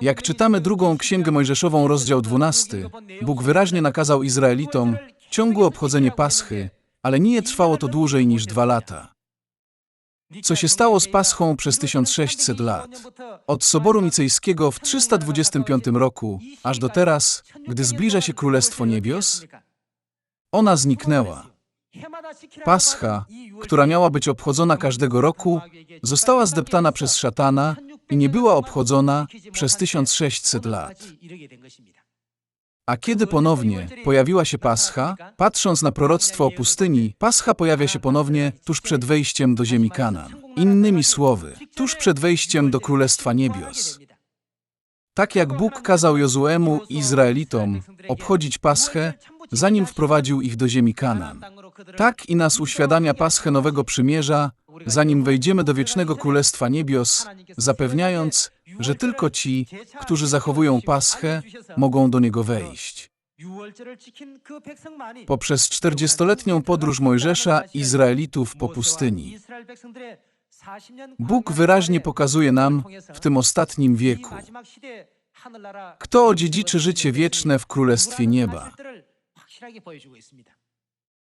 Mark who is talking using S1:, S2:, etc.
S1: Jak czytamy drugą Księgę Mojżeszową, rozdział 12, Bóg wyraźnie nakazał Izraelitom ciągłe obchodzenie Paschy, ale nie trwało to dłużej niż dwa lata. Co się stało z Paschą przez 1600 lat? Od Soboru Nicejskiego w 325 roku, aż do teraz, gdy zbliża się Królestwo Niebios, ona zniknęła. Pascha, która miała być obchodzona każdego roku, została zdeptana przez szatana i nie była obchodzona przez 1600 lat. A kiedy ponownie pojawiła się Pascha, patrząc na proroctwo o pustyni, Pascha pojawia się ponownie tuż przed wejściem do ziemi Kanan. Innymi słowy, tuż przed wejściem do Królestwa Niebios. Tak jak Bóg kazał Jozuemu i Izraelitom obchodzić Paschę, zanim wprowadził ich do ziemi Kanan. Tak i nas uświadamia Paschę Nowego Przymierza, zanim wejdziemy do wiecznego Królestwa Niebios, zapewniając, że tylko ci, którzy zachowują Paschę, mogą do niego wejść. Poprzez czterdziestoletnią podróż Mojżesza Izraelitów po pustyni, Bóg wyraźnie pokazuje nam w tym ostatnim wieku, kto odziedziczy życie wieczne w Królestwie Nieba.